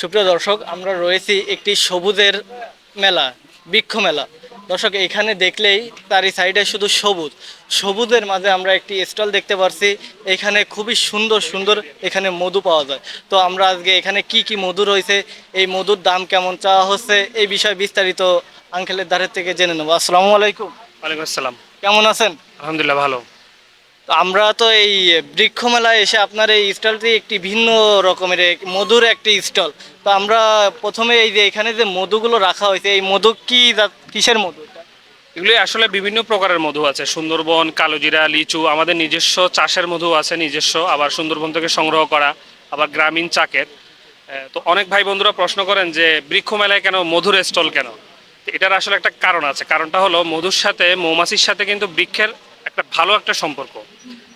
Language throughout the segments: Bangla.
সুপ্রিয় দর্শক আমরা রয়েছি একটি সবুজের মেলা বৃক্ষ মেলা। দর্শক এখানে দেখলেই তারই সাইডে শুধু সবুজ। সবুজের মাঝে আমরা একটি স্টল দেখতে পারছি। এখানে খুবই সুন্দর সুন্দর এখানে মধু পাওয়া যায়। তো আমরা আজকে এখানে কি কি মধু রয়েছে এই মধুর দাম কেমন চাওয়া হচ্ছে এই বিষয়ে বিস্তারিত আঙ্কেলের ধারের থেকে জেনে নেব। আসসালামু আলাইকুম। ওয়ালাইকুম আসসালাম। কেমন আছেন? আলহামদুলিল্লাহ ভালো। তো আমরা তো এই বৃক্ষ মেলায় এসে আপনার এই স্টলটি একটি ভিন্ন রকমের মধুর একটি স্টল। তো আমরা প্রথমে এই যে এখানে যে মধুগুলো রাখা হয়েছে, এই মধু কি কিসের মধু এগুলি আসলে বিভিন্ন প্রকারের মধু আছে। সুন্দরবন, কালোজিরা, লিচু, আমাদের নিজস্ব চাষের মধু আছে, নিজস্ব। আবার সুন্দরবন থেকে সংগ্রহ করা, আবার গ্রামীণ চাকের। তো অনেক ভাই বন্ধুরা প্রশ্ন করেন যে বৃক্ষ মেলায় কেন, মধুর স্টল কেন? এটার আসলে একটা কারণ আছে। কারণটা হলো মধুর সাথে, মৌমাছির সাথে কিন্তু বৃক্ষের একটা ভালো একটা সম্পর্ক।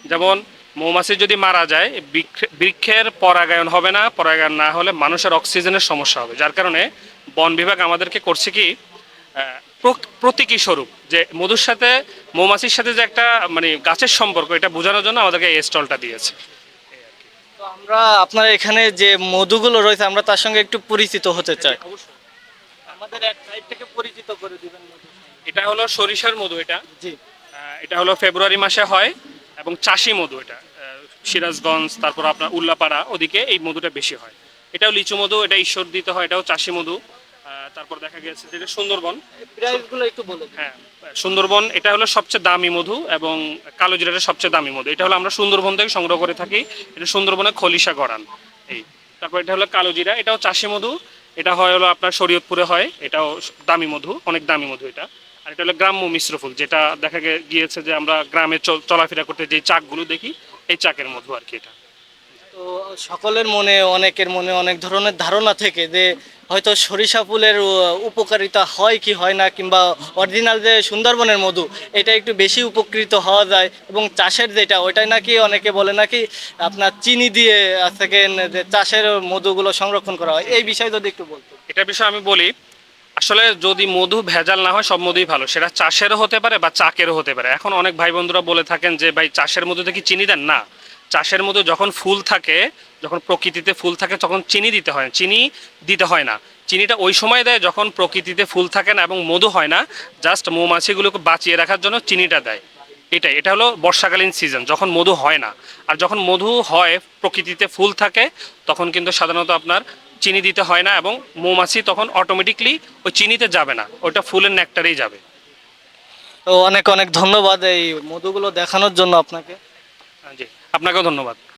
যেমন মৌমাছি যদি মারা যায় বৃক্ষ- বৃক্ষের পরাগায়ন হবে না পরাগায়ন না হলে মানুষের অক্সিজেনের সমস্যা হবে। যার কারণে বন বিভাগ আমাদেরকে করছে কি প্রতীকী স্বরূপ যে মধুর সাথে মৌমাছির সাথে যে একটা মানে গাছের সম্পর্ক এটা বোঝানোর জন্য আমাদেরকে এই স্টলটা দিয়েছে। তো আমরা আপনার এখানে যে মধুগুলো রয়েছে আমরা তার সঙ্গে একটু পরিচিত হতে চাই। আমাদের থেকে পরিচিত করে দিবেন এটা হলো সরিষার মধু এটা। জি। এটা হলো ফেব্রুয়ারি মাসে হয়। এবং চাষি মধু এটা সিরাজগঞ্জ তারপর আপনার উল্লাপাড়া ওদিকে এই মধুটা বেশি হয়। এটাও লিচু মধু এটা ঈশ্বর দিতে হয় এটাও চাষি মধু। তারপর দেখা গেছে যেটা সুন্দরবন। প্রাইসগুলো একটু বলে হ্যাঁ সুন্দরবন এটা হলো সবচেয়ে দামি মধু এবং কালো জিরাটা সবচেয়ে দামি মধু। এটা হলো আমরা সুন্দরবন থেকে সংগ্রহ করে থাকি। এটা সুন্দরবনে খলিশা গড়ান এই। তারপর এটা হলো কালো জিরা এটাও চাষি মধু। এটা হয় হলো আপনার শরীয়তপুরে হয়, এটাও দামি মধু, অনেক দামি মধু এটা। আর এটা হলো গ্রাম্য মিশ্র ফুল, যেটা দেখা গিয়েছে যে আমরা গ্রামে চল- চলাফেরা করতে যে চাকগুলো দেখি, এই চাকের মধু আর কি এটা। তো সকলের মনে, অনেকের মনে অনেক ধরনের ধারণা থেকে যে হয়তো সরিষা ফুলের উপকারিতা হয় কি হয় না, কিংবা অরিজিনাল যে সুন্দরবনের মধু, এটা একটু বেশি উপকৃত হওয়া যায়, এবং চাষের যেটা, ওইটাই নাকি অনেকে বলে নাকি আপনার চিনি দিয়ে সেকেন্ড যে চাষের মধুগুলো সংরক্ষণ করা হয়। এই বিষয়ে যদি একটু বলতো এটা বিষয়ে আমি বলি, আসলে যদি মধু ভেজাল না হয়, সব মধুই ভালো। সেটা চাষেরও হতে পারে বা চাকেরও হতে পারে। এখন অনেক ভাই বন্ধুরা বলে থাকেন যে, ভাই, চাষের মধুতে কি চিনি দেন? না। চাষের মধু যখন ফুল থাকে যখন প্রকৃতিতে ফুল থাকে তখন চিনি দিতে হয় চিনি দিতে হয় না। চিনিটা ওই সময় দেয় যখন প্রকৃতিতে ফুল থাকে না এবং মধু হয় না। জাস্ট মৌমাছিগুলোকে বাঁচিয়ে রাখার জন্য চিনিটা দেয়। এটাই। এটা হলো বর্ষাকালীন সিজন যখন মধু হয় না। আর যখন মধু হয় প্রকৃতিতে ফুল থাকে তখন কিন্তু সাধারণত আপনার চিনি দিতে হয় না এবং মৌমাছি তখন অটোমেটিকলি ওই চিনিতে যাবে না। ওটা ফুলের নেকটারেই যাবে। তো অনেক অনেক ধন্যবাদ এই মধুগুলো দেখানোর জন্য আপনাকে। জি। আপনাকেও ধন্যবাদ।